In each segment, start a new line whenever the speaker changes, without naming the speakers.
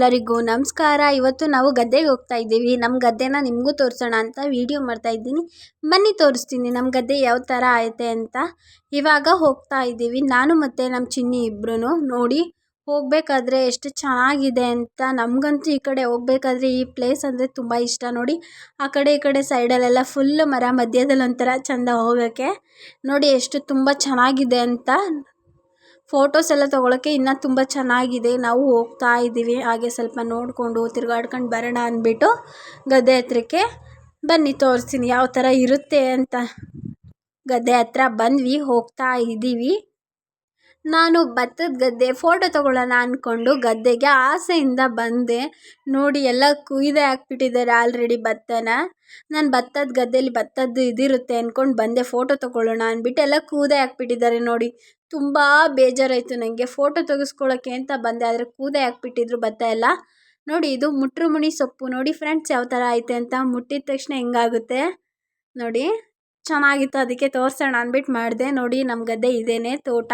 ಎಲ್ಲರಿಗೂ ನಮಸ್ಕಾರ. ಇವತ್ತು ನಾವು ಗದ್ದೆಗೆ ಹೋಗ್ತಾ ಇದ್ದೀವಿ. ನಮ್ಮ ಗದ್ದೆನ ನಿಮಗೂ ತೋರಿಸೋಣ ಅಂತ ವಿಡಿಯೋ ಮಾಡ್ತಾ ಇದ್ದೀನಿ. ಬನ್ನಿ ತೋರಿಸ್ತೀನಿ ನಮ್ಮ ಗದ್ದೆ ಯಾವ ಥರ ಐತೆ ಅಂತ. ಇವಾಗ ಹೋಗ್ತಾ ಇದ್ದೀವಿ. ನಾನು ಮತ್ತು ನಮ್ಮ ಚಿನ್ನಿ ಇಬ್ಬರೂ ನೋಡಿ ಹೋಗಬೇಕಾದ್ರೆ ಎಷ್ಟು ಚೆನ್ನಾಗಿದೆ ಅಂತ. ನಮಗಂತೂ ಈ ಕಡೆ ಹೋಗ್ಬೇಕಾದ್ರೆ ಈ ಪ್ಲೇಸ್ ಅಂದರೆ ತುಂಬ ಇಷ್ಟ ನೋಡಿ. ಆ ಕಡೆ ಈ ಕಡೆ ಸೈಡಲ್ಲೆಲ್ಲ ಫುಲ್ಲು ಮರ ಮಧ್ಯದಲ್ಲಿ ಒಂಥರ ಚೆಂದ ಹೋಗೋಕ್ಕೆ. ನೋಡಿ ಎಷ್ಟು ತುಂಬ ಚೆನ್ನಾಗಿದೆ ಅಂತ. ಫೋಟೋಸ್ ಎಲ್ಲ ತೊಗೊಳಕ್ಕೆ ಇನ್ನ ತುಂಬ ಚೆನ್ನಾಗಿದೆ. ನಾವು ಹೋಗ್ತಾ ಇದ್ದೀವಿ. ಹಾಗೆ ಸ್ವಲ್ಪ ನೋಡಿಕೊಂಡು ತಿರ್ಗಾಡ್ಕೊಂಡು ಬರೋಣ ಅಂದ್ಬಿಟ್ಟು ಗದ್ದೆ ಹತ್ರಕ್ಕೆ ಬನ್ನಿ, ತೋರಿಸ್ತೀನಿ. ಯಾವ ಥರ ಇರುತ್ತೆ ಅಂತ. ಗದ್ದೆ ಹತ್ರ ಬಂದ್ವಿ, ಹೋಗ್ತಾ ಇದ್ದೀವಿ. ನಾನು ಭತ್ತದ ಗದ್ದೆ ಫೋಟೋ ತೊಗೊಳ್ಳೋಣ ಅಂದ್ಕೊಂಡು ಗದ್ದೆಗೆ ಆಸೆಯಿಂದ ಬಂದೆ. ನೋಡಿ, ಎಲ್ಲ ಕುಯ್ದೇ ಹಾಕ್ಬಿಟ್ಟಿದ್ದಾರೆ ಆಲ್ರೆಡಿ ಭತ್ತನ. ನಾನು ಭತ್ತದ ಗದ್ದೆಯಲ್ಲಿ ಭತ್ತದ್ದು ಇದಿರುತ್ತೆ ಅಂದ್ಕೊಂಡು ಬಂದೆ. ಫೋಟೋ ತೊಗೊಳ್ಳೋಣ ಅಂದ್ಬಿಟ್ಟು ಎಲ್ಲ ಕೂದೆ ಹಾಕ್ಬಿಟ್ಟಿದ್ದಾರೆ ನೋಡಿ. ತುಂಬ ಬೇಜಾರಾಯಿತು ನನಗೆ ಫೋಟೋ ತೆಗೆಸ್ಕೊಳ್ಳೋಕ್ಕೆ ಅಂತ ಬಂದೆ, ಆದರೆ ಕೂದೆ ಹಾಕ್ಬಿಟ್ಟಿದ್ರು ಭತ್ತ ಎಲ್ಲ ನೋಡಿ, ಇದು ಮುಟ್ರುಮುಣಿ ಸೊಪ್ಪು. ನೋಡಿ ಫ್ರೆಂಡ್ಸ್, ಯಾವ ಥರ ಐತೆ ಅಂತ. ಮುಟ್ಟಿದ ತಕ್ಷಣ ಹೆಂಗಾಗುತ್ತೆ? ನೋಡಿ, ಚೆನ್ನಾಗಿತ್ತು, ಅದಕ್ಕೆ ತೋರಿಸೋಣ ಅಂದ್ಬಿಟ್ಟು ಮಾಡಿದೆ. ನೋಡಿ, ನಮ್ಮ ಗದ್ದೆ ಇದೇನೆ ತೋಟ.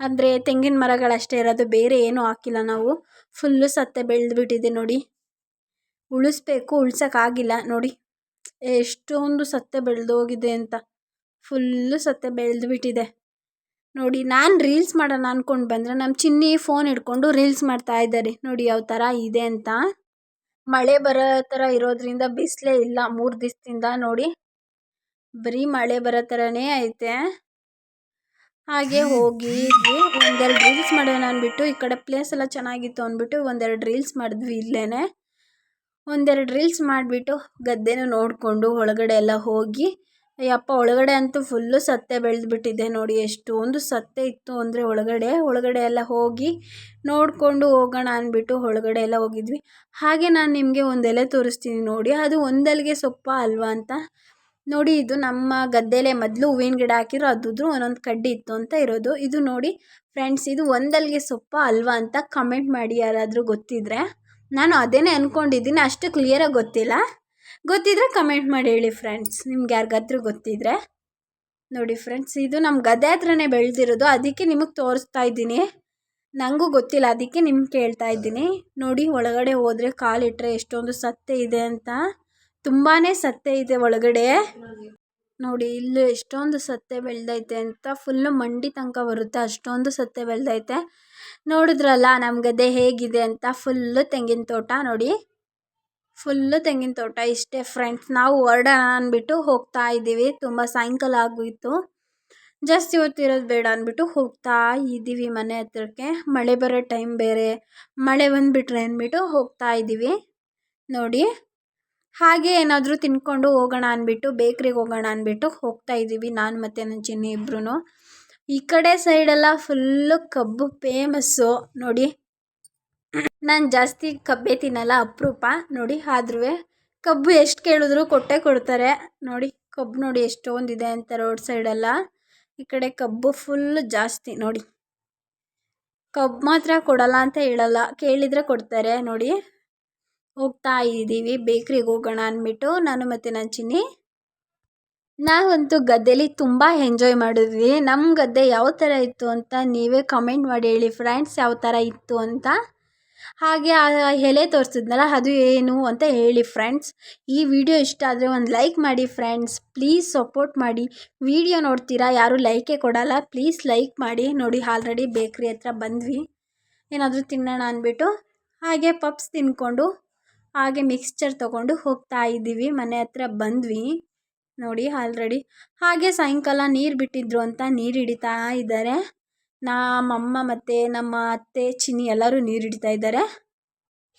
ಅಂದರೆ ತೆಂಗಿನ ಮರಗಳಷ್ಟೇ ಇರೋದು ಬೇರೆ ಏನೂ ಹಾಕಿಲ್ಲ ನಾವು. ಫುಲ್ಲು ಸತ್ತೆ ಬೆಳೆದ್ಬಿಟ್ಟಿದೆ, ನೋಡಿ. ಉಳಿಸ್ಬೇಕು ಉಳ್ಸೋಕ್ಕಾಗಿಲ್ಲ ನೋಡಿ. ಎಷ್ಟೊಂದು ಸತ್ತೆ ಬೆಳೆದೋಗಿದೆ ಅಂತ. ಫುಲ್ಲು ಸತ್ತೆ ಬೆಳೆದ್ಬಿಟ್ಟಿದೆ. ನೋಡಿ, ನಾನು ರೀಲ್ಸ್ ಮಾಡೋಣ ಅಂದ್ಕೊಂಡು ಬಂದರೆ ನಮ್ಮ ಚಿನ್ನಿ ಫೋನ್ ಹಿಡ್ಕೊಂಡು ರೀಲ್ಸ್ ಮಾಡ್ತಾ ಇದ್ದಾರೆ ನೋಡಿ, ಯಾವ ಥರ ಇದೆ ಅಂತ. ಮಳೆ ಬರೋ ಥರ ಇರೋದ್ರಿಂದ ಬಿಸಿಲೇ ಇಲ್ಲ. ಮೂರು ದಿವಸದಿಂದ ನೋಡಿ, ಬರೀ ಮಳೆ ಬರೋ ಥರನೇ ಐತೆ. ಹಾಗೆ ಹೋಗಿ ಒಂದೆರಡು ರೀಲ್ಸ್ ಮಾಡೋಣ ಅಂದ್ಬಿಟ್ಟು ಈ ಕಡೆ ಪ್ಲೇಸ್ ಎಲ್ಲ ಚೆನ್ನಾಗಿತ್ತು ಅಂದ್ಬಿಟ್ಟು ಒಂದೆರಡು ರೀಲ್ಸ್ ಮಾಡಿದ್ವಿ ಇಲ್ಲೇ ಒಂದೆರಡು ರೀಲ್ಸ್ ಮಾಡಿಬಿಟ್ಟು ಗದ್ದೆನೂ ನೋಡಿಕೊಂಡು ಒಳಗಡೆ ಎಲ್ಲ ಹೋಗಿ ಅಯ್ಯಪ್ಪ, ಒಳಗಡೆ ಅಂತೂ ಫುಲ್ಲು ಸತ್ತೆ ಬೆಳೆದ್ಬಿಟ್ಟಿದೆ ನೋಡಿ, ಎಷ್ಟೊಂದು ಸತ್ತೆ ಇತ್ತು ಅಂದರೆ ಒಳಗಡೆ ಒಳಗಡೆ ಎಲ್ಲ ಹೋಗಿ ನೋಡಿಕೊಂಡು ಹೋಗೋಣ ಅಂದ್ಬಿಟ್ಟು ಒಳಗಡೆ ಎಲ್ಲ ಹೋಗಿದ್ವಿ. ಹಾಗೆ ನಾನು ನಿಮಗೆ ಒಂದೆಲೆ ತೋರಿಸ್ತೀನಿ ನೋಡಿ, ಅದು ಒಂದೆಲೆಗೆ ಸೊಪ್ಪ ಅಲ್ವಾ ಅಂತ. ನೋಡಿ, ಇದು ನಮ್ಮ ಗದ್ದೆಲೆ ಮೊದಲು ಹೂವಿನ ಗಿಡ ಹಾಕಿರೋ ಅದುದ್ರು ಒಂದೊಂದು ಕಡ್ಡಿ ಇತ್ತು ಅಂತ ಇರೋದು. ಇದು ನೋಡಿ ಫ್ರೆಂಡ್ಸ್ ಇದು ಒಂದಲ್ಲಿಗೆ ಸೊಪ್ಪ ಅಲ್ವಾ ಅಂತ ಕಮೆಂಟ್ ಮಾಡಿ ಯಾರಾದರೂ ಗೊತ್ತಿದ್ರೆ. ನಾನು ಅದೇನೇ ಅಂದ್ಕೊಂಡಿದ್ದೀನಿ ಅಷ್ಟು ಕ್ಲಿಯರಾಗಿ ಗೊತ್ತಿಲ್ಲ. ಗೊತ್ತಿದ್ದರೆ ಕಮೆಂಟ್ ಮಾಡಿ ಹೇಳಿ ಫ್ರೆಂಡ್ಸ್ ನಿಮ್ಗೆ ಯಾರಿಗಾದ್ರೂ ಗೊತ್ತಿದ್ರೆ. ನೋಡಿ ಫ್ರೆಂಡ್ಸ್ ಇದು ನಮ್ಮ ಗದೆ ಹತ್ರನೇ ಬೆಳೆದಿರೋದು. ಅದಕ್ಕೆ ನಿಮಗೆ ತೋರಿಸ್ತಾ ಇದ್ದೀನಿ. ನನಗೂ ಗೊತ್ತಿಲ್ಲ, ಅದಕ್ಕೆ ನಿಮ್ಗೆ ಕೇಳ್ತಾ ಇದ್ದೀನಿ. ನೋಡಿ ಒಳಗಡೆ ಹೋದರೆ ಕಾಲಿಟ್ಟರೆ ಎಷ್ಟೊಂದು ಸತ್ತೆ ಇದೆ ಅಂತ. ತುಂಬಾ ಸತ್ತೆ ಇದೆ ಒಳಗಡೆ. ನೋಡಿ ಇಲ್ಲೂ ಎಷ್ಟೊಂದು ಸತ್ತೆ ಬೆಳೆದೈತೆ ಅಂತ. ಫುಲ್ಲು ಮಂಡಿ ತನಕ ಬರುತ್ತೆ, ಅಷ್ಟೊಂದು ಸತ್ತೆ ಬೆಳೆದೈತೆ. ನೋಡಿದ್ರಲ್ಲ ನಮ್ಮ ಗದ್ದೆ ಹೇಗಿದೆ ಅಂತ ಫುಲ್ಲು ತೆಂಗಿನ ತೋಟ ನೋಡಿ. ಫುಲ್ಲು ತೆಂಗಿನ ತೋಟ ಇಷ್ಟೇ ಫ್ರೆಂಡ್ಸ್ ನಾವು ಹೊರಡೋಣ ಅಂದ್ಬಿಟ್ಟು ಹೋಗ್ತಾ ಇದ್ದೀವಿ. ತುಂಬ ಸಾಯಂಕಾಲ ಆಗೋಯಿತು. ಜಾಸ್ತಿ ಹೊತ್ತಿರೋದು ಬೇಡ ಅಂದ್ಬಿಟ್ಟು ಹೋಗ್ತಾ ಇದ್ದೀವಿ ಮನೆ ಹತ್ರಕ್ಕೆ. ಮಳೆ ಬರೋ ಟೈಮ್ ಬೇರೆ. ಮಳೆ ಬಂದುಬಿಟ್ರೆ ಅಂದ್ಬಿಟ್ಟು ಹೋಗ್ತಾ ಇದ್ದೀವಿ. ನೋಡಿ. ಹಾಗೆ ಏನಾದರೂ ತಿನ್ಕೊಂಡು ಹೋಗೋಣ ಅಂದ್ಬಿಟ್ಟು ಬೇಕ್ರಿಗೆ ಹೋಗೋಣ ಅಂದ್ಬಿಟ್ಟು ಹೋಗ್ತಾ ಇದ್ದೀವಿ. ನಾನು ಮತ್ತು ನನ್ನ ಚಿನ್ನಿ ಇಬ್ಬರೂ ಈ ಕಡೆ ಸೈಡೆಲ್ಲ ಫುಲ್ಲು ಕಬ್ಬು ಫೇಮಸ್ಸು ನೋಡಿ. ನಾನು ಜಾಸ್ತಿ ಕಬ್ಬೇ ತಿನ್ನಲ್ಲ, ಅಪರೂಪ. ನೋಡಿ ಆದ್ರೂ ಕಬ್ಬು ಎಷ್ಟು ಕೇಳಿದ್ರು ಕೊಟ್ಟೇ ಕೊಡ್ತಾರೆ. ನೋಡಿ, ಕಬ್ಬು ನೋಡಿ ಎಷ್ಟೊಂದಿದೆ ಅಂತ ರೋಡ್ ಸೈಡೆಲ್ಲ ಈ ಕಡೆ ಕಬ್ಬು ಫುಲ್ ಜಾಸ್ತಿ. ನೋಡಿ. ಕಬ್ಬು ಮಾತ್ರ ಕೊಡಲ್ಲ ಅಂತ ಹೇಳಲ್ಲ. ಕೇಳಿದರೆ ಕೊಡ್ತಾರೆ. ನೋಡಿ. ಹೋಗ್ತಾ ಇದ್ದೀವಿ ಬೇಕ್ರಿಗೆ ಹೋಗೋಣ ಅಂದ್ಬಿಟ್ಟು ನಾನು ಮತ್ತು ನನ್ನ ಚಿನ್ನಿ. ನಾವಂತೂ ಗದ್ದೆಲಿ ತುಂಬ ಎಂಜಾಯ್ ಮಾಡಿದ್ವಿ. ನಮ್ಮ ಗದ್ದೆ ಯಾವ ಥರ ಇತ್ತು ಅಂತ ನೀವೇ ಕಮೆಂಟ್ ಮಾಡಿ ಹೇಳಿ. ಫ್ರೆಂಡ್ಸ್ ಯಾವ ಥರ ಇತ್ತು ಅಂತ. ಹಾಗೆ ಆ ಎಲೆ ತೋರಿಸಿದ್ನಲ್ಲ, ಅದು ಏನು ಅಂತ ಹೇಳಿ ಫ್ರೆಂಡ್ಸ್ ಈ ವಿಡಿಯೋ ಇಷ್ಟ ಆದರೆ ಒಂದು ಲೈಕ್ ಮಾಡಿ ಫ್ರೆಂಡ್ಸ್ ಪ್ಲೀಸ್ ಸಪೋರ್ಟ್ ಮಾಡಿ. ವಿಡಿಯೋ ನೋಡ್ತೀರಾ? ಯಾರೂ ಲೈಕೇ ಕೊಡಲ್ಲ. ಪ್ಲೀಸ್ ಲೈಕ್ ಮಾಡಿ. ನೋಡಿ ಆಲ್ರೆಡಿ ಬೇಕ್ರಿ ಹತ್ರ ಬಂದ್ವಿ. ಏನಾದರೂ ತಿನ್ನೋಣ ಅಂದ್ಬಿಟ್ಟು ಹಾಗೆ ಪಪ್ಸ್ ತಿನ್ಕೊಂಡು, ಹಾಗೆ ಮಿಕ್ಸ್ಚರ್ ತೊಗೊಂಡು ಹೋಗ್ತಾ ಇದ್ದೀವಿ. ಮನೆ ಹತ್ರ ಬಂದ್ವಿ. ನೋಡಿ ಆಲ್ರೆಡಿ ಹಾಗೆ ಸಾಯಂಕಾಲ ನೀರು ಬಿಟ್ಟಿದ್ರು ಅಂತ ನೀರು ಹಿಡಿತಾ ಇದ್ದಾರೆ. ನಮ್ಮಮ್ಮ ಮತ್ತು ನಮ್ಮ ಅತ್ತೆ, ಚಿನ್ನಿ ಎಲ್ಲರೂ ನೀರು ಹಿಡಿತಾ ಇದ್ದಾರೆ.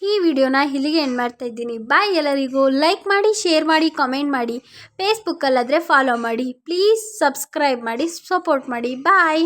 ಈ ವಿಡಿಯೋನ ಇಲ್ಲಿಗೆ ಎಂಡ್ ಮಾಡ್ತಾ ಇದ್ದೀನಿ. ಬಾಯ್ ಎಲ್ಲರಿಗೂ. ಲೈಕ್ ಮಾಡಿ ಶೇರ್ ಮಾಡಿ ಕಮೆಂಟ್ ಮಾಡಿ. ಫೇಸ್ಬುಕ್ಕಲ್ಲಾದರೆ ಫಾಲೋ ಮಾಡಿ. ಪ್ಲೀಸ್ ಸಬ್ಸ್ಕ್ರೈಬ್ ಮಾಡಿ ಸಪೋರ್ಟ್ ಮಾಡಿ. ಬಾಯ್